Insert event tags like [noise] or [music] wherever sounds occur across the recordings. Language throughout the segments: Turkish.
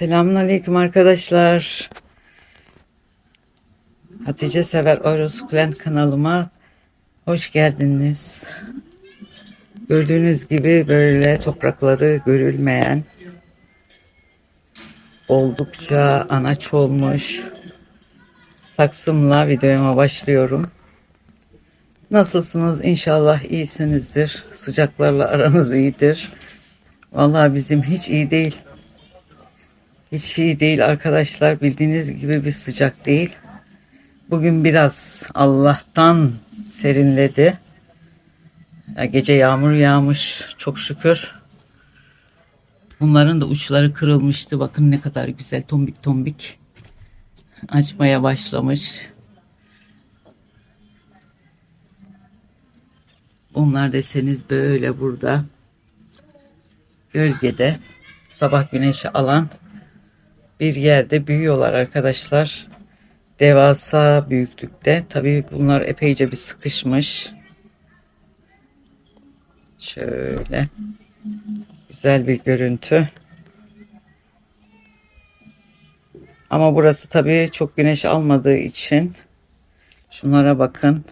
Selamünaleyküm arkadaşlar. Hatice Sever Eurosukulent kanalıma hoş geldiniz. Gördüğünüz gibi böyle toprakları görülmeyen oldukça anaç olmuş saksımla videoma başlıyorum. Nasılsınız? İnşallah iyisinizdir. Sıcaklarla aranız iyidir. Vallahi bizim hiç iyi değil. Hiç iyi değil arkadaşlar. Bildiğiniz gibi bir sıcak değil. Bugün biraz Allah'tan serinledi. Ya gece yağmur yağmış çok şükür. Bunların da uçları kırılmıştı. Bakın ne kadar güzel tombik tombik açmaya başlamış. Bunlar deseniz böyle burada gölgede sabah güneşi alan bir yerde büyüyorlar arkadaşlar. Devasa büyüklükte. Tabii bunlar epeyce bir sıkışmış. Şöyle. Güzel bir görüntü. Ama burası tabii çok güneş almadığı için şunlara bakın.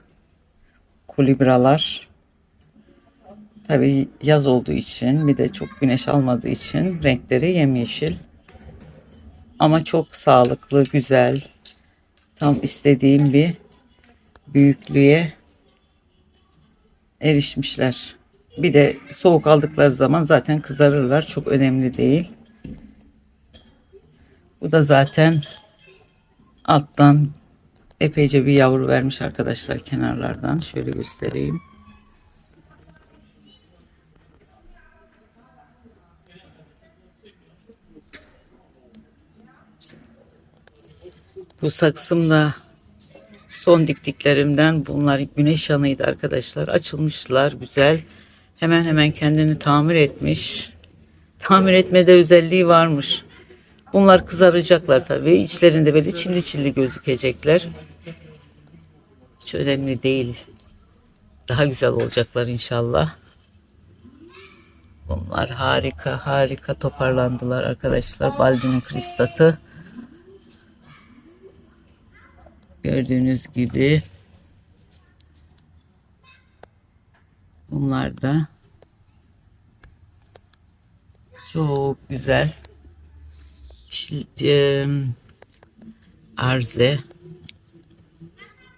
Kulibralar. Tabii yaz olduğu için bir de çok güneş almadığı için renkleri yemyeşil. Ama çok sağlıklı, güzel. Tam istediğim bir büyüklüğe erişmişler. Bir de soğuk aldıkları zaman zaten kızarırlar. Çok önemli değil. Bu da zaten alttan epeyce bir yavru vermiş arkadaşlar kenarlardan. Şöyle göstereyim. Bu saksımda son diktiklerimden bunlar güneş yanıydı arkadaşlar. Açılmışlar güzel. Hemen hemen kendini tamir etmiş. Tamir etmede özelliği varmış. Bunlar kızaracaklar tabii. İçlerinde böyle çilli çilli gözükecekler. Hiç önemli değil. Daha güzel olacaklar inşallah. Bunlar harika harika toparlandılar arkadaşlar. Baldinin kristatı. Gördüğünüz gibi bunlar da çok güzel arze.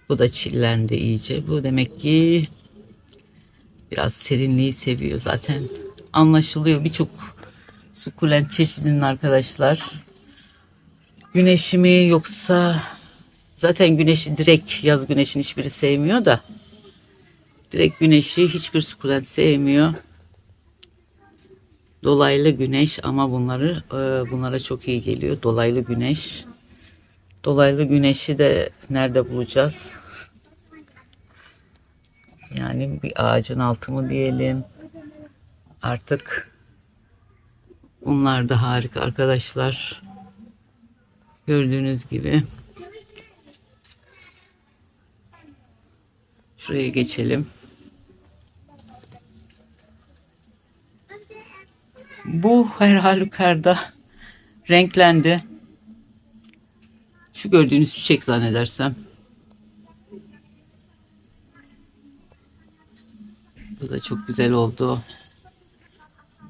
Bu da çillendi iyice. Bu demek ki biraz serinliği seviyor zaten. Anlaşılıyor. Birçok sukulent çeşidinin arkadaşlar. Güneşi mi yoksa Zaten güneşi direkt yaz güneşini hiçbiri sevmiyor da. Direkt güneşi hiçbir sukulent sevmiyor. Dolaylı güneş ama bunları e, bunlara çok iyi geliyor. Dolaylı güneş. Dolaylı güneşi de nerede bulacağız? Yani bir ağacın altı mı diyelim. Artık bunlar da harika arkadaşlar. Gördüğünüz gibi. Şuraya geçelim. Bu her halükarda renklendi. Şu gördüğünüz çiçek zannedersem. Bu da çok güzel oldu.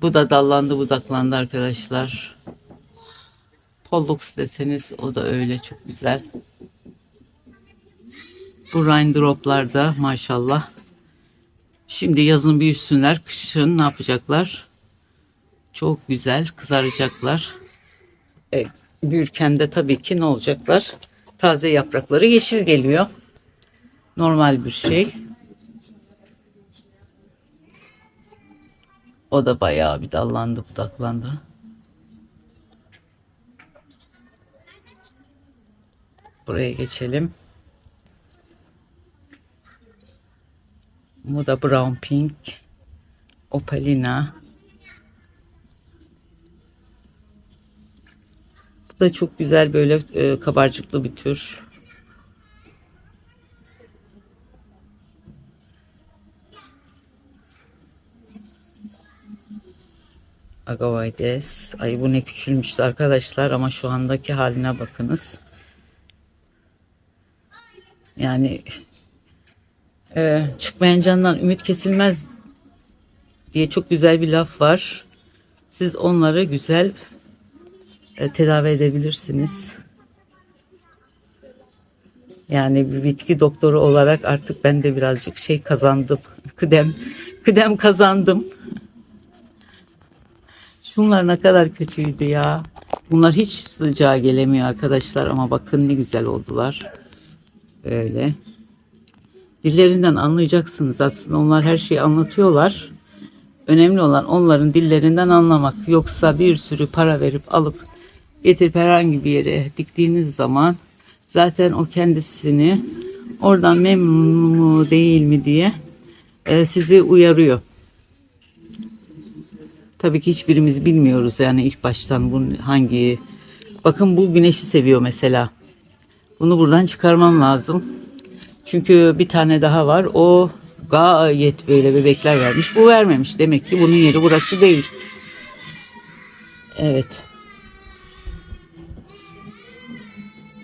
Bu da dallandı budaklandı arkadaşlar. Pollux deseniz o da öyle çok güzel. Bu raindroplar da maşallah. Şimdi yazın büyüsünler. Kışın ne yapacaklar? Çok güzel kızaracaklar. E, büyürken de tabii ki ne olacaklar? Taze yaprakları yeşil geliyor. Normal bir şey. O da bayağı bir dallandı budaklandı. Buraya geçelim. Bu da brown pink. Opalina. Bu da çok güzel böyle e, kabarcıklı bir tür. Agavaides. Ay bu ne küçülmüştü arkadaşlar ama şu andaki haline bakınız. Yani e, çıkmayan candan ümit kesilmez diye çok güzel bir laf var. Siz onları güzel e, tedavi edebilirsiniz. Yani bir bitki doktoru olarak artık ben de birazcık şey kazandım. [laughs] Kıdem, kıdem kazandım. Şunlar ne kadar kötüydü ya. Bunlar hiç sıcağa gelemiyor arkadaşlar ama bakın ne güzel oldular. Böyle. Dillerinden anlayacaksınız aslında. Onlar her şeyi anlatıyorlar. Önemli olan onların dillerinden anlamak. Yoksa bir sürü para verip alıp getirip herhangi bir yere diktiğiniz zaman zaten o kendisini oradan memnun mu değil mi diye e, sizi uyarıyor. Tabii ki hiçbirimiz bilmiyoruz yani ilk baştan bu hangi bakın bu güneşi seviyor mesela. Bunu buradan çıkarmam lazım. Çünkü bir tane daha var. O gayet böyle bebekler vermiş. Bu vermemiş. Demek ki bunun yeri burası değil. Evet.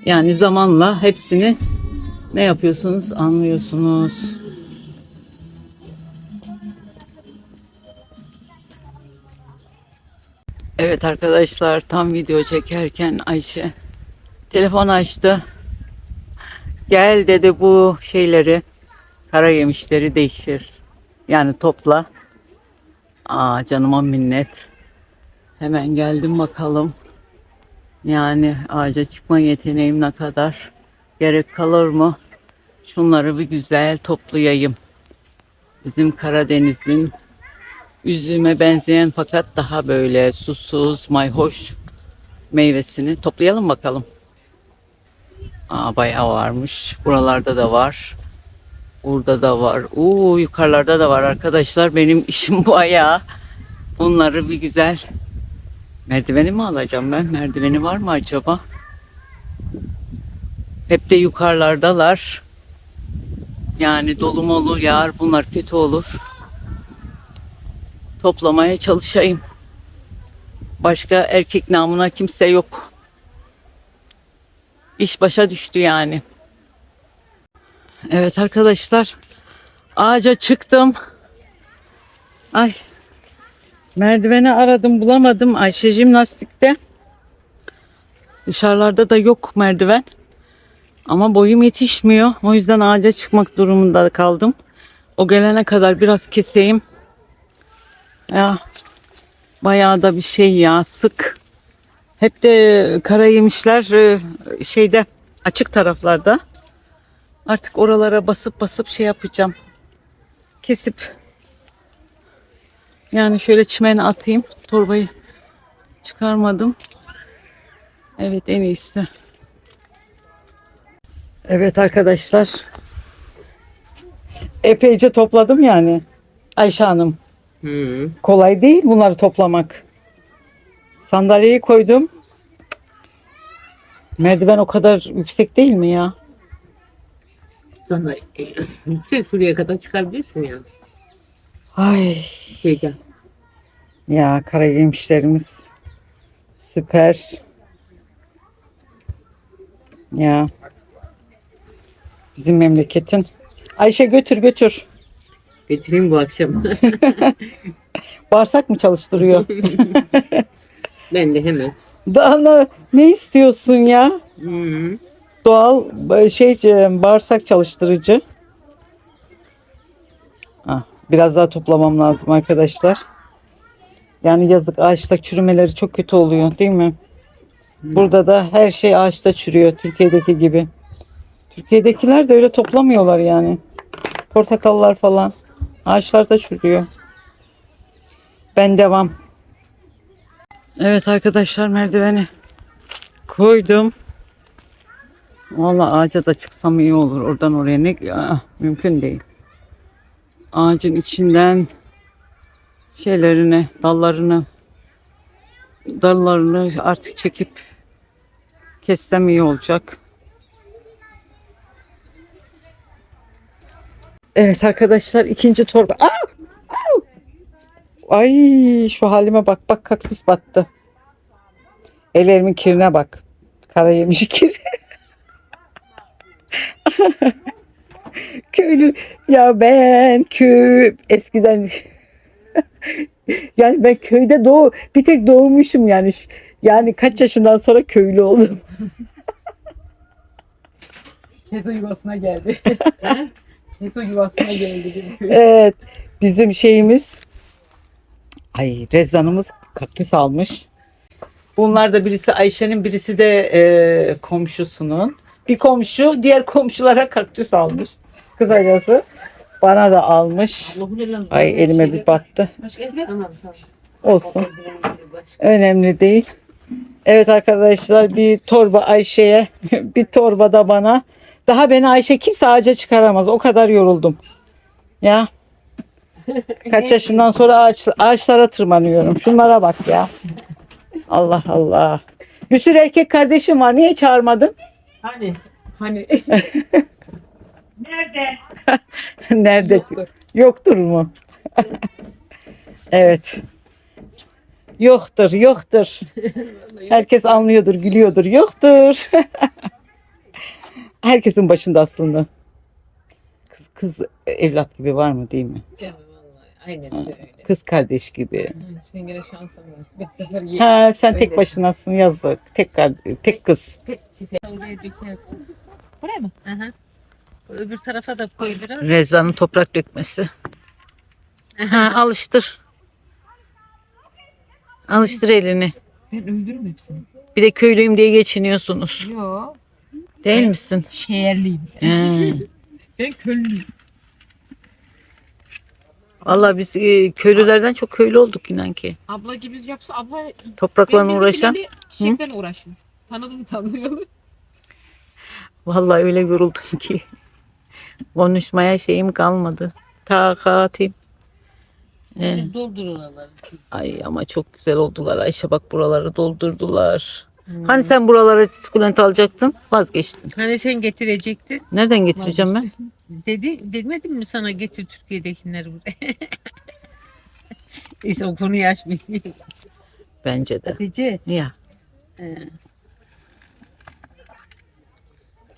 Yani zamanla hepsini ne yapıyorsunuz anlıyorsunuz. Evet arkadaşlar tam video çekerken Ayşe telefon açtı. Gel dedi bu şeyleri kara yemişleri değiştir. Yani topla. Aa canıma minnet. Hemen geldim bakalım. Yani ağaca çıkma yeteneğim ne kadar gerek kalır mı? Şunları bir güzel toplayayım. Bizim Karadeniz'in üzüme benzeyen fakat daha böyle susuz, mayhoş meyvesini toplayalım bakalım. Aa, bayağı varmış. Buralarda da var. Burada da var. Uuu yukarılarda da var arkadaşlar. Benim [laughs] işim bu ayağı. Bunları bir güzel merdiveni mi alacağım ben? Merdiveni var mı acaba? Hep de yukarılardalar. Yani dolu molu yağar bunlar kötü olur. Toplamaya çalışayım. Başka erkek namına kimse yok. İş başa düştü yani. Evet arkadaşlar. Ağaca çıktım. Ay. Merdiveni aradım bulamadım. Ayşe jimnastikte. Dışarılarda da yok merdiven. Ama boyum yetişmiyor. O yüzden ağaca çıkmak durumunda kaldım. O gelene kadar biraz keseyim. Ya bayağı da bir şey ya sık. Hep de kara yemişler e, şeyde açık taraflarda. Artık oralara basıp basıp şey yapacağım. Kesip yani şöyle çimene atayım. Torbayı çıkarmadım. Evet en iyisi. Evet arkadaşlar. Epeyce topladım yani. Ayşe Hanım. Hı. Kolay değil bunları toplamak. Sandalyeyi koydum. Merdiven o kadar yüksek değil mi ya? Sana yüksek [clears throat] şuraya kadar çıkabilirsin ya. Ay Şeyden. ya kara yemişlerimiz süper. Ya bizim memleketin. Ayşe götür götür. Getireyim bu akşam. [laughs] Bağırsak mı çalıştırıyor? [laughs] ben de hemen. Daha ne- istiyorsun ya? Hı. Doğal şey e, bağırsak çalıştırıcı. Ah, biraz daha toplamam lazım arkadaşlar. Yani yazık ağaçta çürümeleri çok kötü oluyor değil mi? Burada da her şey ağaçta çürüyor Türkiye'deki gibi. Türkiye'dekiler de öyle toplamıyorlar yani. Portakallar falan ağaçlarda çürüyor. Ben devam. Evet arkadaşlar merdiveni koydum. Vallahi ağaca da çıksam iyi olur. Oradan oraya ne Ah, mümkün değil. Ağacın içinden şeylerini, dallarını dallarını artık çekip kessem iyi olacak. Evet arkadaşlar ikinci torba. Aa! Ay şu halime bak bak kaktüs battı. Ellerimin kirine bak. Kara yemiş kir. [laughs] Köylü ya ben köy eskiden [laughs] yani ben köyde doğ bir tek doğmuşum yani yani kaç yaşından sonra köylü oldum. [laughs] Kezo yuvasına geldi. Kezo yuvasına geldi. Evet bizim şeyimiz ay Rezan'ımız kaktüs almış. Bunlar da birisi Ayşe'nin birisi de e, komşusunun. Bir komşu diğer komşulara kaktüs almış. Kısacası bana da almış. Ay elime bir battı. Olsun. Önemli değil. Evet arkadaşlar bir torba Ayşe'ye [laughs] bir torba da bana. Daha beni Ayşe kimse ağaca çıkaramaz. O kadar yoruldum. Ya. Kaç yaşından sonra ağaç, ağaçlara tırmanıyorum. Şunlara bak ya. Allah Allah. Bir sürü erkek kardeşim var. Niye çağırmadın? Hani? Hani [laughs] [laughs] Nerede? yoktur. Yoktur mu? [laughs] evet. Yoktur, yoktur. Herkes anlıyordur, gülüyordur. Yoktur. Herkesin başında aslında. Kız kız evlat gibi var mı değil mi? Vallahi. Aynen öyle. Kız kardeş gibi. Senin gene şansın var. Bir sefer ye. Ha sen tek Öylesin. başınasın yazık. Tek kar- tek kız. Oraya dökersin. Buraya mı? Aha. Öbür tarafa da koy biraz. Reza'nın toprak dökmesi. Ha alıştır. Alıştır elini. Ben öldürürüm hepsini. Bir de köylüyüm diye geçiniyorsunuz. Yo. Değil misin? Şehirliyim. He. [laughs] Ben köylüyüm. Vallahi biz e, köylülerden çok köylü olduk inan ki. Abla gibi yapsa abla Toprakla benim uğraşan. bildiğim Çiçeklerle uğraşıyor. Tanıdım tanıyorum. Vallahi öyle yoruldum ki. Konuşmaya şeyim kalmadı. Takatim. Ee, Doldur oraları. ay ama çok güzel oldular. Ayşe bak buraları doldurdular. Hmm. Hani sen buralara sukulent alacaktın? Vazgeçtin. Hani sen getirecektin? Nereden getireceğim ben? Dedi, demedim mi sana getir Türkiye'dekileri buraya? [laughs] Neyse o konuyu açmayayım. Bence de. Hatice. Ya. Ee,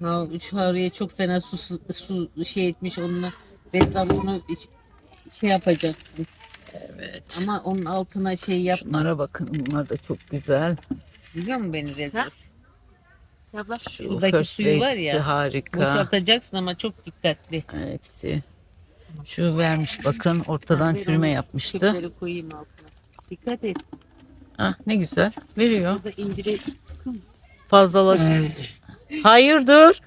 ha, şu oraya çok fena su, su şey etmiş onunla. Reklam onu şey yapacaksın. Evet. Ama onun altına şey yapma. Bunlara bakın. Bunlar da çok güzel. Biliyor musun beni Rezil? Ha? Abla şu. Şu Şuradaki first suyu var lady'si ya, harika. Boşaltacaksın ama çok dikkatli. Hepsi. Şu vermiş bakın ortadan Ben çürüme onu yapmıştı. Çöpleri koyayım altına. Dikkat et. Ah ne güzel. Veriyor. Burada indire. Fazlalık. Hayırdır?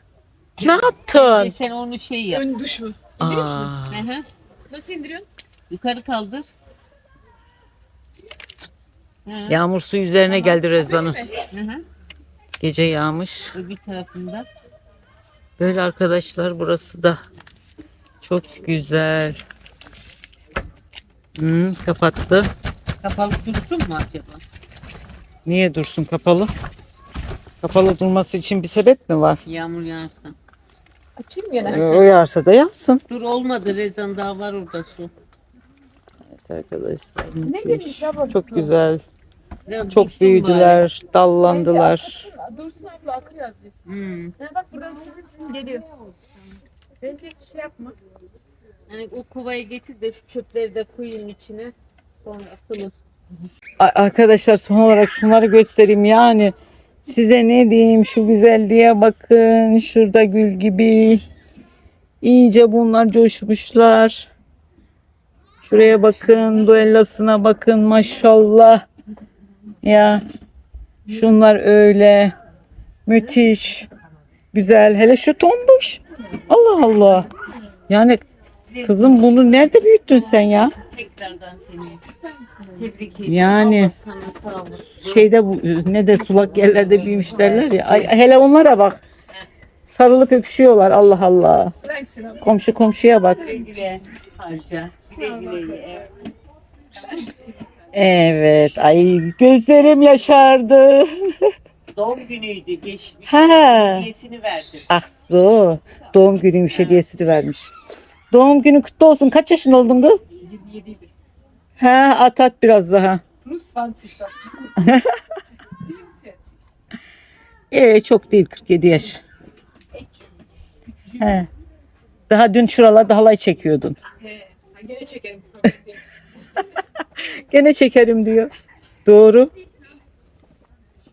Ne yaptın? Sen onu şey yap. Ön duş mu? İndiriyor musun? Aa, Hı hı. Nasıl indiriyorsun? Yukarı kaldır. Hı yağmur su üzerine geldi Rezan'ın. hı. Gece yağmış. Öbür tarafında. Böyle arkadaşlar burası da çok güzel. Hmm, kapattı. Kapalı dursun mu acaba? Niye dursun kapalı? Kapalı durması için bir sebep mi var? Yağmur yağarsa. Açayım gene. Ee, o yağarsa da yağsın. Dur olmadı Rezan daha var orada su. Evet arkadaşlar. Ne müthiş. abla? Çok güzel. Biraz Çok dursun büyüdüler, dallandılar. Dursun abla azıcık. bari. Hmm. Ha bak buradan sizin sizin geliyor. Bence hiç şey yapma. Yani o kovayı getir de şu çöpleri de koyayım içine. Sonra atılır. Arkadaşlar son olarak şunları göstereyim yani. Size ne diyeyim şu güzelliğe bakın. Şurada gül gibi. İyice bunlar coşmuşlar. Şuraya bakın. Duellasına bakın maşallah. Ya şunlar öyle. Müthiş. Güzel. Hele şu tombuş. Allah Allah. Yani kızım bunu nerede büyüttün sen ya? Tekrardan seni tebrik ederim. Yani. Şeyde bu ne de sulak yerlerde büyümüş derler ya. Ay, hele onlara bak. Sarılıp öpüşüyorlar Allah Allah. Komşu komşuya bak. Güle harca. Ye. Evet. Ay gözlerim yaşardı. [laughs] Doğum günüydü geçmiş. Ha. Hediyesini verdim. Ah su. Doğum günüymüş hediyesini vermiş. Doğum günü kutlu olsun. Kaç yaşın oldun kız? 27 'ydi. Ha at at biraz daha. Plus 20 das. 47. Ee, çok değil 47 yaş. He. Daha dün şuralarda halay çekiyordun. He, gene çekerim. Gene çekerim diyor. Doğru.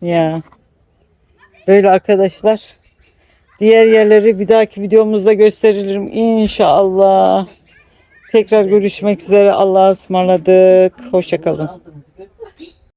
Ya. Böyle arkadaşlar. Diğer yerleri bir dahaki videomuzda gösteririm inşallah. Tekrar görüşmek üzere. Allah'a ısmarladık. Hoşçakalın.